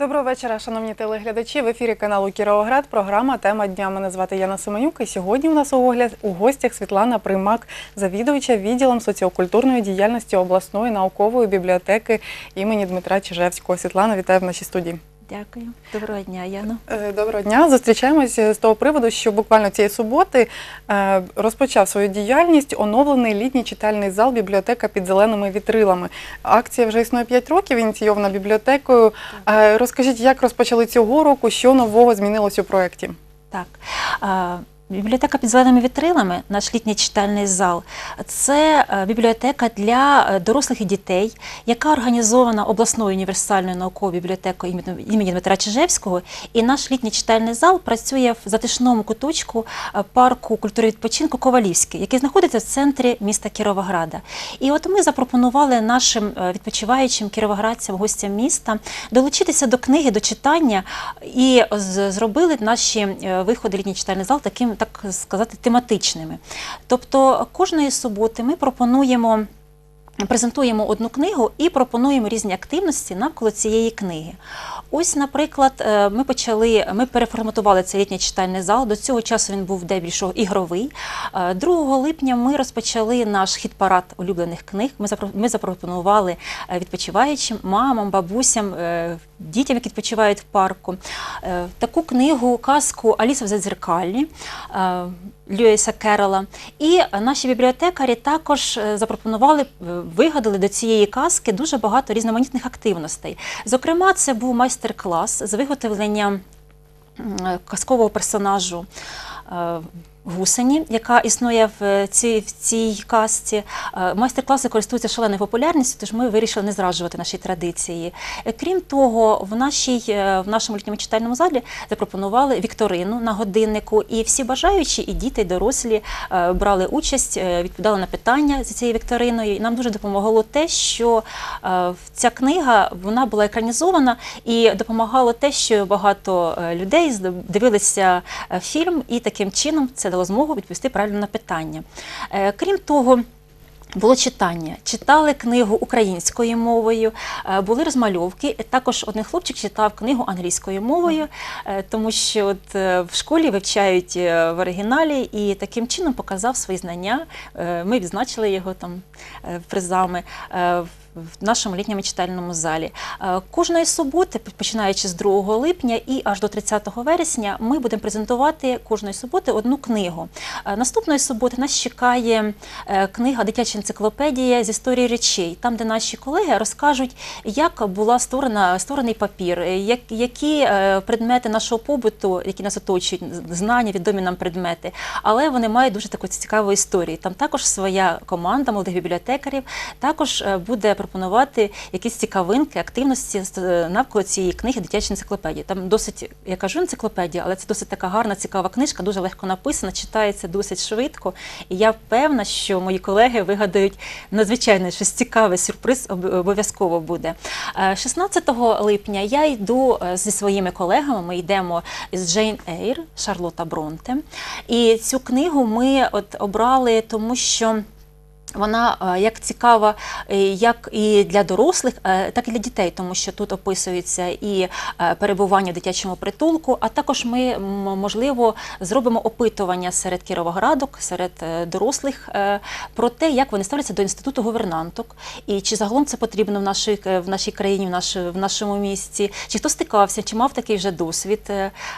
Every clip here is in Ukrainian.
Доброго вечора, шановні телеглядачі. В ефірі каналу Кіровоград. Програма Тема дня. Мене звати Яна Семенюк. І сьогодні у нас у гостях Світлана Примак, завідувача відділом соціокультурної діяльності обласної наукової бібліотеки імені Дмитра Чижевського. Світлана, вітаю в нашій студії. Дякую. Доброго дня, Яно. Е, Доброго дня. Зустрічаємося з того приводу, що буквально цієї суботи е, розпочав свою діяльність оновлений літній читальний зал бібліотека під зеленими вітрилами. Акція вже існує 5 років, ініційована бібліотекою. Так. Розкажіть, як розпочали цього року, що нового змінилось у проєкті? Так. Бібліотека під зеленими вітрилами, наш літній читальний зал, це е, бібліотека для е, дорослих і дітей, яка організована обласною універсальною науковою бібліотекою імені- Дмитра Чижевського. І наш літній читальний зал працює в затишному куточку е, парку культури відпочинку Ковалівський, який знаходиться в центрі міста Кіровограда. І от ми запропонували нашим відпочиваючим кіровоградцям, гостям міста долучитися до книги, до читання і зробили наші виходи літній читальний зал таким, так сказати, тематичними. Тобто кожної суботи ми пропонуємо. Презентуємо одну книгу і пропонуємо різні активності навколо цієї книги. Ось, наприклад, е, ми почали, ми переформатували цей літній читальний зал. До цього часу він був дебільшого ігровий. Е, 2 липня ми розпочали наш хіт-парад улюблених книг. Ми запропонували е, відпочиваючим мамам, бабусям, е, дітям, які відпочивають в парку. е, Таку книгу, казку Аліса в задзеркаллі. Льюіса Керрола. І наші бібліотекарі також е, запропонували, е, вигадали до цієї казки дуже багато різноманітних активностей. Зокрема, це був майстер-клас з виготовлення е, казкового персонажу. Е, Гусені, яка існує в цій, в цій казці. Е, Майстер-класи користуються шаленою популярністю, тож ми вирішили не зраджувати наші традиції. Е, Крім того, в, нашій, е, в нашому літньому читальному залі запропонували вікторину на годиннику, і всі бажаючі, і діти, і дорослі е, брали участь, е, відповідали на питання за цією вікториною. Нам дуже допомогло те, що е, ця книга вона була екранізована, і допомагало те, що багато е, людей дивилися е, фільм, і таким чином це дало змогу відповісти правильно на питання. Е, Крім того. Було читання, читали книгу українською мовою, е, були розмальовки. Також один хлопчик читав книгу англійською мовою, е, тому що от в школі вивчають в оригіналі і таким чином показав свої знання. Ми відзначили його там призами. В- нашому літньому читальному залі Е, кожної суботи, починаючи з 2 липня і аж до 30 вересня, ми будемо презентувати кожної суботи одну книгу. Е, Наступної суботи нас чекає е, книга Дитяча енциклопедія з історії речей, там, де наші колеги розкажуть, як була створена створений папір, як, які предмети нашого побуту, які нас оточують, знання, відомі нам предмети, але вони мають дуже таку цікаву історію. Там також своя команда молодих бібліотекарів також буде пропонувати якісь цікавинки, активності е, навколо цієї книги дитячої енциклопедії. Там досить, я кажу енциклопедія, але це досить така гарна, цікава книжка, дуже легко написана, читається досить швидко. І я впевнена, що мої колеги вигадають надзвичайно щось цікаве, сюрприз обов'язково буде. Е, 16 липня я йду е, зі своїми колегами. Ми йдемо з Джейн Ейр, Шарлота Бронте. І цю книгу ми от обрали, тому що. Вона е, як цікава е, як і для дорослих, е, так і для дітей, тому що тут описується і перебування в дитячому притулку, а також ми можливо зробимо опитування серед кіровоградок, серед дорослих про те, як вони ставляться до інституту гувернанток, і чи загалом це потрібно в нашій в нашій країні, в наш, в нашому місті, чи хто стикався, чи мав такий вже досвід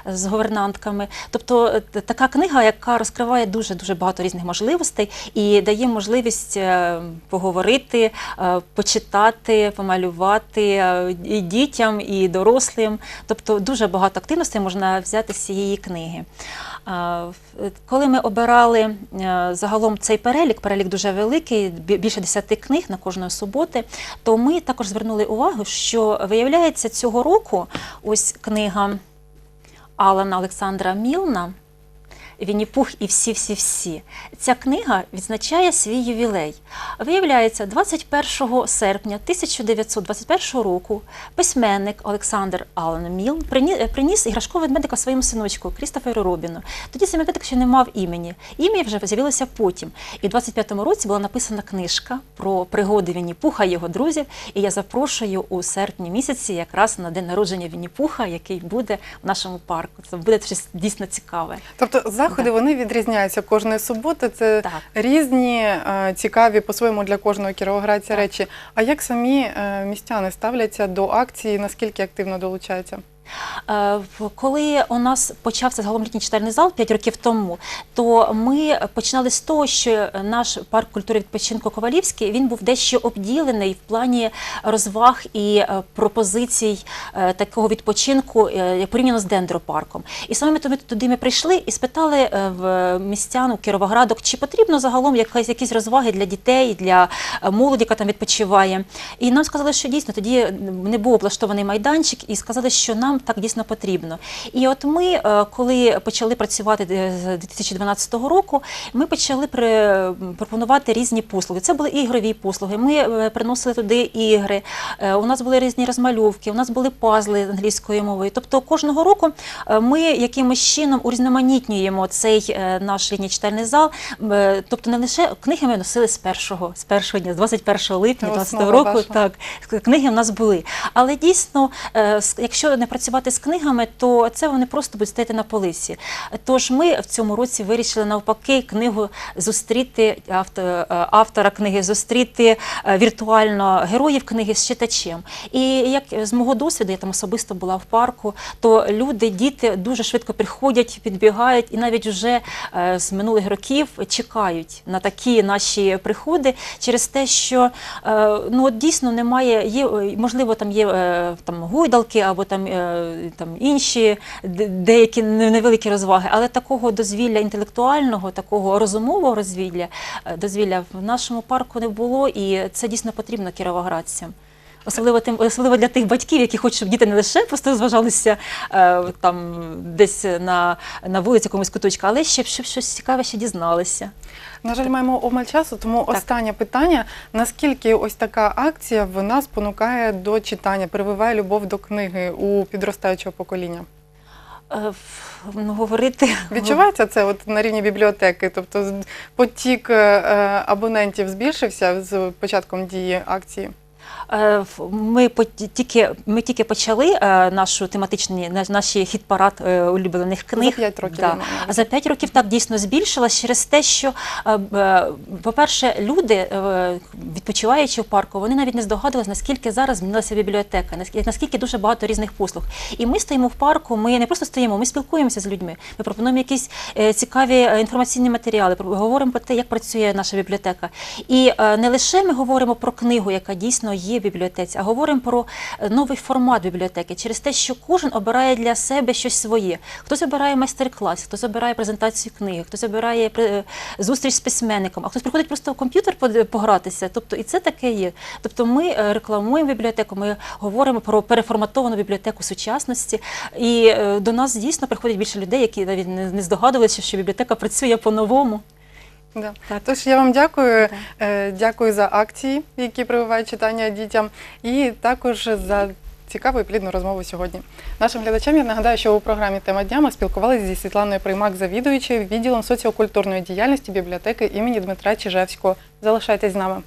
з гувернантками. Тобто така книга, яка розкриває дуже дуже багато різних можливостей і дає можливість е, поговорити, е, почитати, помалювати е, і дітям, і дорослим. Тобто дуже багато активностей можна взяти з цієї книги. Коли ми обирали загалом цей перелік, перелік дуже великий, більше 10 книг на кожної суботи, то ми також звернули увагу, що виявляється цього року ось книга Алана Олександра Мілна. Вінні-Пух і всі-всі-всі. Ця книга відзначає свій ювілей. Виявляється, 21 серпня 1921 року письменник Олександр Аллен Мілн прині- приніс іграшкового ведмедика своєму синочку Крістоферу Робіну. Тоді цей ведмедик ще не мав імені. Ім'я вже з'явилося потім. І в 25-му році була написана книжка про пригоди Вінні-Пуха і його друзів. І я запрошую у серпні місяці якраз на день народження Вінні-Пуха, який буде в нашому парку. Це буде щось дійсно цікаве. Тобто заходи вони відрізняються кожної суботи. Це Так. різні, е, цікаві по-своєму для кожного кіровоградця речі. А як самі е, містяни ставляться до акції, наскільки активно долучаються? Е, Коли у нас почався загалом літній читальний зал 5 років тому, то ми починали з того, що наш парк культури відпочинку Ковалівський він був дещо обділений в плані розваг і е, пропозицій е, такого відпочинку порівняно з дендропарком. І саме тому туди ми прийшли і спитали в містян у Кіровоградок, чи потрібно загалом якась якісь розваги для дітей, для молоді, яка там відпочиває. І нам сказали, що дійсно тоді не був облаштований майданчик, і сказали, що нам так дійсно потрібно. І от ми, е, коли почали працювати е, з 2012 року, ми почали пропонувати різні послуги. Це були ігрові послуги. Ми е, приносили туди ігри. У нас були різні розмальовки, у нас були пазли англійською мовою. Тобто кожного року ми якимось чином урізноманітнюємо цей наш літній читальний зал. Тобто не лише книги ми носили з першого, з першого дня, з 21 липня Це 20 основа року. ваша. Так, книги в нас були. Але дійсно, якщо не працювати з книгами, то це вони просто будуть стояти на полиці. Тож ми в цьому році вирішили навпаки книгу зустріти е, автора книги, зустріти е, віртуально героїв книги з читачем. І як з мого досвіду, я там особисто була в парку, то люди, діти дуже швидко приходять, підбігають, і навіть вже е, з минулих років чекають на такі наші приходи через те, що ну дійсно немає, є можливо, там є там гойдалки або там, там інші деякі невеликі розваги, але такого дозвілля інтелектуального, такого розумового розвілля, е, дозвілля в нашому парку не було, і це дійсно потрібно кіровоградцям. Особливо тим, особливо для тих батьків, які хочуть, щоб діти не лише просто розважалися е, там десь на, на вулиці якомусь куточка, але ще щоб щось цікаве ще дізналися. На жаль, маємо обмаль часу, тому останнє питання: наскільки ось така акція вона спонукає до читання, прививає любов до книги у підростаючого покоління? Е, ну, говорити Відчувається це от на рівні бібліотеки? Тобто потік е, е, абонентів збільшився з початком дії акції? Е, Ми тільки ми тільки почали е, нашу тематичні наш- наші хіт-парад е, улюблених книг. За п'ять років, Да. За п'ять років так дійсно збільшилась через те, що, по-перше, люди, відпочиваючи в парку, вони навіть не здогадувалися, наскільки зараз змінилася бібліотека, наскільки, дуже багато різних послуг. І ми стоїмо в парку, ми не просто стоїмо, ми спілкуємося з людьми. Ми пропонуємо якісь цікаві інформаційні матеріали, говоримо про те, як працює наша бібліотека. І не лише ми говоримо про книгу, яка дійсно є бібліотеці, а говоримо про е, новий формат бібліотеки через те, що кожен обирає для себе щось своє. Хтось обирає майстер-клас, хтось обирає презентацію книги, хтось обирає е, зустріч з письменником, а хтось приходить просто в комп'ютер погратися. Тобто і це таке є. Тобто ми е, рекламуємо бібліотеку, ми говоримо про переформатовану бібліотеку сучасності. І до нас дійсно приходять більше людей, які навіть не здогадувалися, що бібліотека працює по-новому. Да. Так. Тож я вам дякую. Е, Дякую за акції, які прививають читання дітям, і також за цікаву і плідну розмову сьогодні. Нашим глядачам я нагадаю, що у програмі Тема дня ми спілкувалися зі Світланою Приймак, завідуючою відділом соціокультурної діяльності бібліотеки імені Дмитра Чижевського. Залишайтесь з нами.